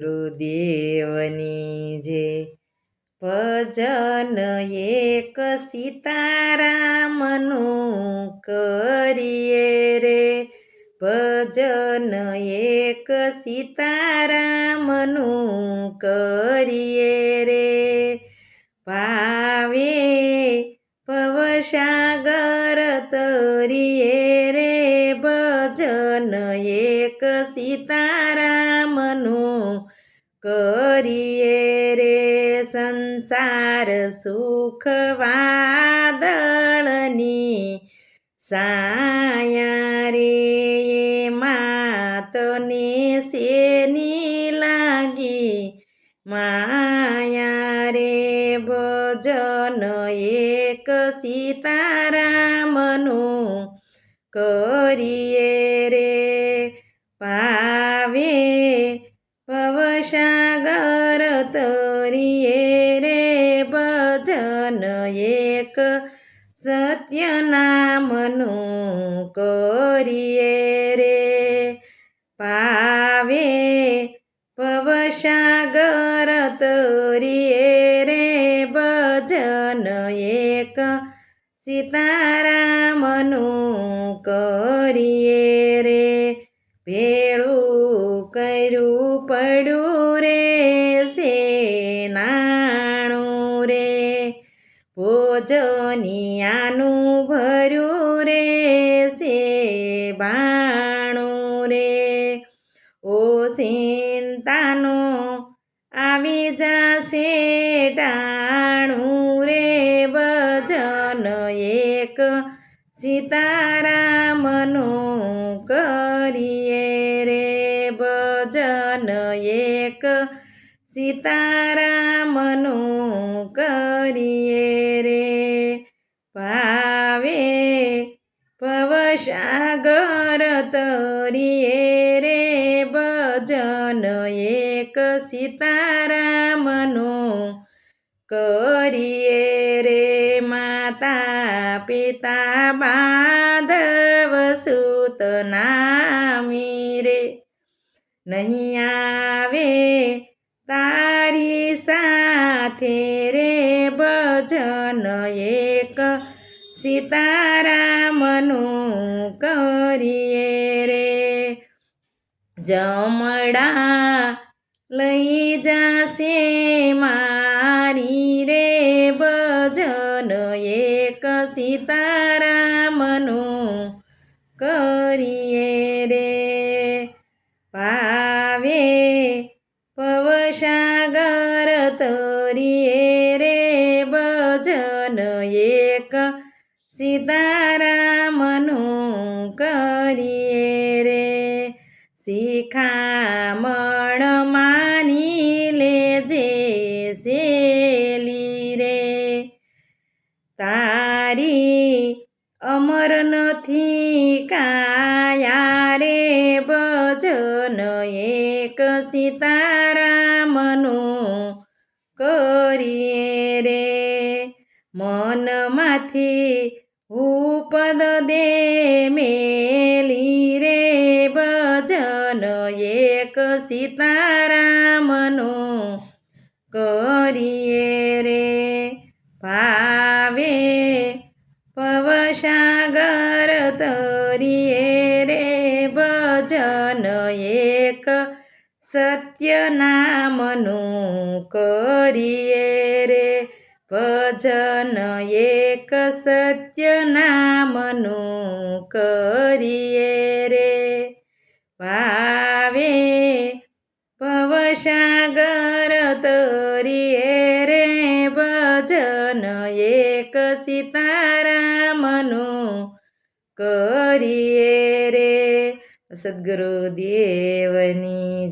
ગુરુદેવની જે ભજન એક સીતારામનું કરીએ રે ભજન એક સીતારામનું કરીએ રે ભાવે ભવસાગર તરીએ રે ભજન એક સીતારામનું કરીએ રે સંસાર સુખ વાદળની. સાયા રે માતને શેની લાગી? માયા રે ભજન એક સીતારામનું. કરીએ રે પાવે ભવસાગર તરીએ રે ભજન એક સત્ય નામનું કરીએ રે. પાવે ભવસાગર તરીએ રે ભજન એક સીતારામનું કરીએ રે. ભેળું કર્યું રે સેનાણું રે ભોજનિયાનું ભર્યું રે સે બાણું રે ઓ ચિંતાનો આવી જશે ટાણું રે ભજન એક સીતારામનું કર ભજન એક સીતારામનું કરીએ રે. ભાવે પવસાગર તરીએ રે. ભજન એક સીતારામનું કરીએ રે. માતા, પિતા બાધવ નહીં આવે તારી સાથે રે ભજન એક. સીતારામનું કરીએ રે. જમડા લઈ જશે મારી રે ભજન એક. સીતારામનું કરીએ રે. પાવે પવસાગર તરીએ રે ભજન એક સીતારામનું કરીએ રે શિખામણ માની લેજે શેલી રે તારી અમર નથી કાયા રે ભજન સીતારામનું કરીએ રે. મનમાંથી ઉપદ દે મેલી રે. ભજન એક સીતારામનું કરીએ રે. ભાવે પવસાગર તરીએ રે. ભજન એક સત્ય નામનું કરીએ રે. ભજન એક સત્ય નામનું કરીએ રે. ભાવે ભવસાગર તરીએ રે. ભજન એક સીતારામનું કરીએ રે. સદગુરુ દેવની